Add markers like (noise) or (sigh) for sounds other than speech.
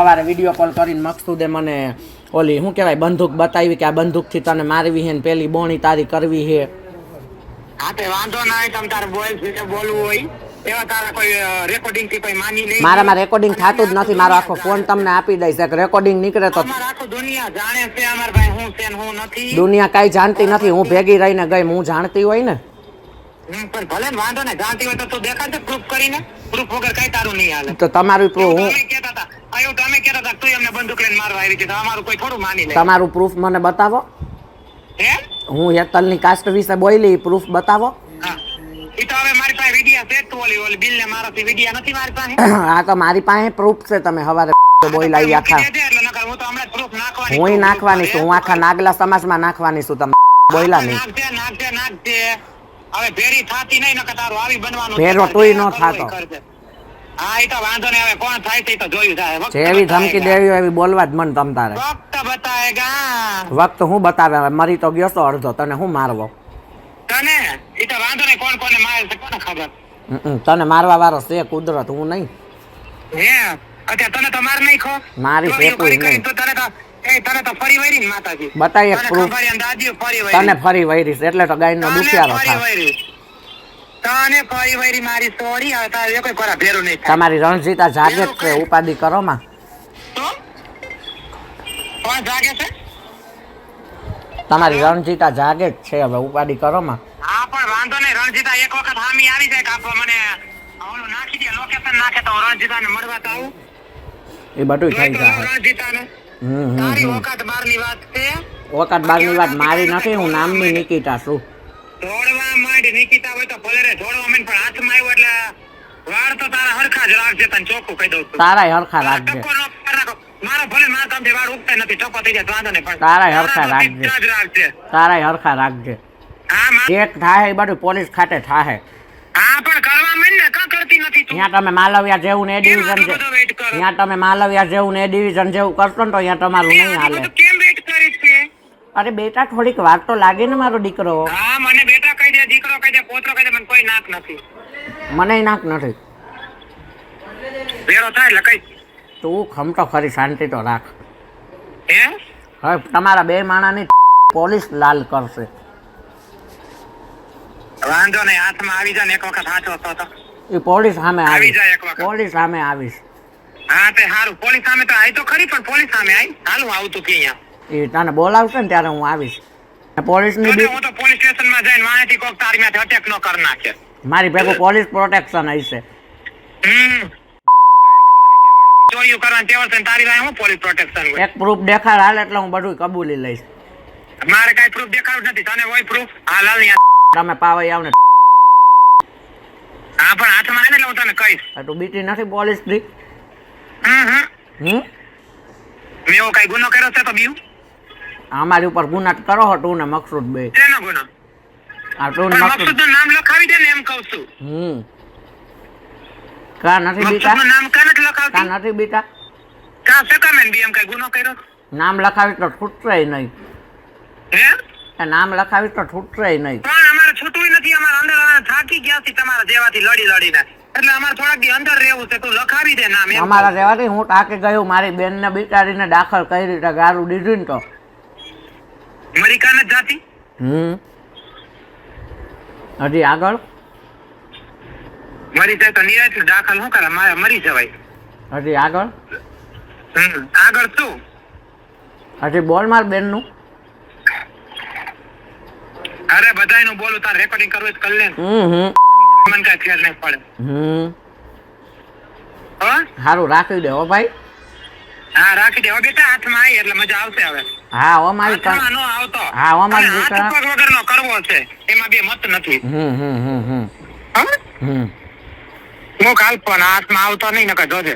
સવારે video call કરીને મકસુદે મને ઓલી શું કહેવાય બંદૂક બતાવી કે આ બંદૂકથી તને મારવી છે ને પેલી બોણી તારી કરવી છે હા તે વાંધો ના હોય તમ તારે બોલ જે બોલવું હોય એવા તારા કોઈ રેકોર્ડિંગથી કોઈ માની નહીં મારામાં રેકોર્ડિંગ થતું જ નથી મારો આખો ફોન તમને આપી દઈશ. એક રેકોર્ડિંગ નીકળે તો આખું દુનિયા જાણે છે અમાર ભાઈ હું છે હું નથી. દુનિયા કાંઈ જાણતી નથી હું ભેગી રહીને ગઈ હું જાણતી હોય ને. પણ ભલે વાંધો ને જાણતી હોય તો તું દેખાડજે પ્રૂફ કરીને. પ્રૂફ વગર કઈ તારું નહીં હાલે. તો તમારું proof હું કહેતા હતા આ એવું તમે કહેતા હતા તું એમને બંદૂક લઈને મારવા આવી છે તો અમારું કોઈ થોડું માની લે. તમારું પ્રૂફ મને બતાવો. હે? હું હેતલની કાસ્ટ વિશે બોલી પ્રૂફ બતાવો. ઈ તો હવે મારી પાસે વિડિયા છે તો ઓલી ઓલી બિલ ને મારાથી વિડિયા નથી મારી પાસે. (clears throat) આ તો મારી પાસે પ્રૂફ છે તમે હવારે આખા. હું નાખવાની હું છું. હું આખા નાગલા સમાજમાં નાખવાની છું તમે બોયલા નહીં. નાખજે નાખજે હવે ભેરી થાતી નહીં નકર તારું આવી બનવાનું. ભેરો તોય ન થાતો. કરજે. હા એ તો વાંધો નહીં હવે કોણ થાય તે તો જોયું જાય જેવી ધમકી દેવી એવી બોલવા જ મન તમ તારે. વક્ત બતાવેગા હું. બતાવે મરી તો ગયો તો અડધો તને હું મારવો? તને? એ તો વાંધો નહીં કોણ કોને મારે છે કોને ખબર? તને મારવા વાળો છે કુદરત હું નહીં. હે? અત્યારે તને તો માર નહીં ખો મારી છે કરી નહીં. તો તને તો એ તને તો ફરી વળી માતાજી. બતાવી એક તને ફરી વૈરીશ એટલે તો ગાયનો નો દુખિયારો થાય. તને ફરી વળી મારી સોરી આવતા એ કોઈ કોરા ભેરું નહીં તમારી રણજીતા જાગે છે ઉપાધિ કરો માં કોણ જાગે છે? તમારી રણજીતા જાગે જ છે હવે ઉપાધિ કરો માં હા પણ વાંધો નહીં રણજીતા એક વખત હામી આવી જાય કાપો મને ઓલું નાખી દે લોકેશન નાખે તો રણજીતાને મળવા તો આવું એ બધું થઈ જાય. રણજીતાને. હમ હમ તારી ઓકાત બારની વાત છે. ઓકાત બારની વાત મારી નથી હું નામની નિકિતા છું. દોડવા નીકળતા હોય તો ભલે રે દોડવા માંડ પણ હાથમાં આવ્યો એટલે વાળ તો તારા હરખા જ રાખજે તને ચોખ્ખું કહી દઉં તારા હરખા રાખજે. મારો ભલે મારા કામથી વાળ ઉગતા નથી ચોખ્ખો થઈ જાય વાંધો નહીં પણ તારા હરખા રાખજે. તારાય હરખા રાખજે. એક થાય એ બધું પોલીસ ખાતે થાય હા પણ કરવા મેં ને કા કરતી નથી તું? ત્યાં તમે માલવિયા જેવું ને એ ડિવિઝન? ત્યાં તમે માલવિયા જેવું ને એ ડિવિઝન જેવું કરશો ને તો અહીંયા તમારું નહીં હાલે. કેમ વેટ કરી છે? અરે બેટા થોડીક વાત તો લાગે ને મારો દીકરો. હા મને બેટા કહી દે દીકરો કહી દે પોતરો કહી દે મને કોઈ નાક નથી. મને નાક નથી. ભેરો થાય એટલે કઈ. તું ખમતો ખરી શાંતિ તો રાખ. હે? હવે તમારા બે માણાની પોલીસ લાલ કરશે. વાંધો નહીં હાથમાં આવી જાય ને એક વખત હાચો તો તો. એ પોલીસ સામે આવી. જાય એક વખત. પોલીસ સામે આવીશ. હા તે સારું પોલીસ સામે તો આવી તો ખરી પણ પોલીસ સામે આવી હાલ હું આવું તું કે અહીંયા. એ તને બોલાવશે ને ત્યારે હું આવીશ. પોલીસની બી હું તો પોલીસ સ્ટેશનમાં જઈને વાંચી કોક તારી માથે અટેક ન કરી નાખે. મારી ભેગું પોલીસ પ્રોટેક્શન હશે. ચોરીઓ કરવાની ટેવ છે તારી પાસે હું પોલીસ પ્રોટેક્શન એક પ્રૂફ દેખાડ હાલ એટલે હું બધું કબૂલી લઈશ. મારે કઈ પ્રૂફ દેખાડવું નથી. તને હોય પ્રૂફ હાલ હાલ ને તમે પાવાઈ આવ ને હા પણ હાથમાં આવે ને એટલે હું તને કહીશ. તું બીટી નથી પોલીસની હમ હમ. હમ? મેં એવો કઈ ગુનો કર્યો છે તો બીજું અમારી ઉપર ગુનાટ કરો હો તું ને મકસૂદ બે. એનો ગુનો. આ તું ને મકસૂદનું નામ લખાવી દે ને એમ કહું છું. હમ. કા નથી બીટા મકસૂદનું નામ કા નથી કા નથી બીટા કા સેકામેન બી એમ કઈ ગુનો કર્યો? નામ લખાવી તો છૂટશે નહીં. હે? નામ લખાવી તો છૂટશે નહીં. પણ અમારે છૂટવું નથી અમારે અંદર થાકી ગયા છે તમારા જેવાથી લડી લડીને. એટલે અમારે થોડાક દી અંદર રહેવું છે તું લખાવી દે નામ અમારા રહેવાથી હું ટાંકી ગયો મારી બેનને બિચારીને દાખલ કઈ રીતે ગાળું દીધું ને તો. અમેરિકા નથી જાતી? હમ. હજી આગળ? મરી જાય તો નિરાશ દાખલ શું કરે? મારે મરી જવાય. હજી આગળ? હમ. આગળ શું? હજી બોલ માર બેનનું અરે બધાયનું બોલું તાર રેકોર્ડિંગ કરવું કર લે ને. હમ હમ. મને કઈ ફેર નહીં પડે. હમ. હા? સારું રાખી દે હો ભાઈ. હા રાખી દે. હવે બેટા હાથમાં આવી એટલે મજા આવશે હવે. હા હો મારી હાથમાં નો આવતો. હા, હાથ. પગ વગરનો કરવો છે એમાં બે મત નથી. હમ હમ હમ હમ. હમ. હું કાલ પણ હાથમાં આવતો નહીં નકર જોજે.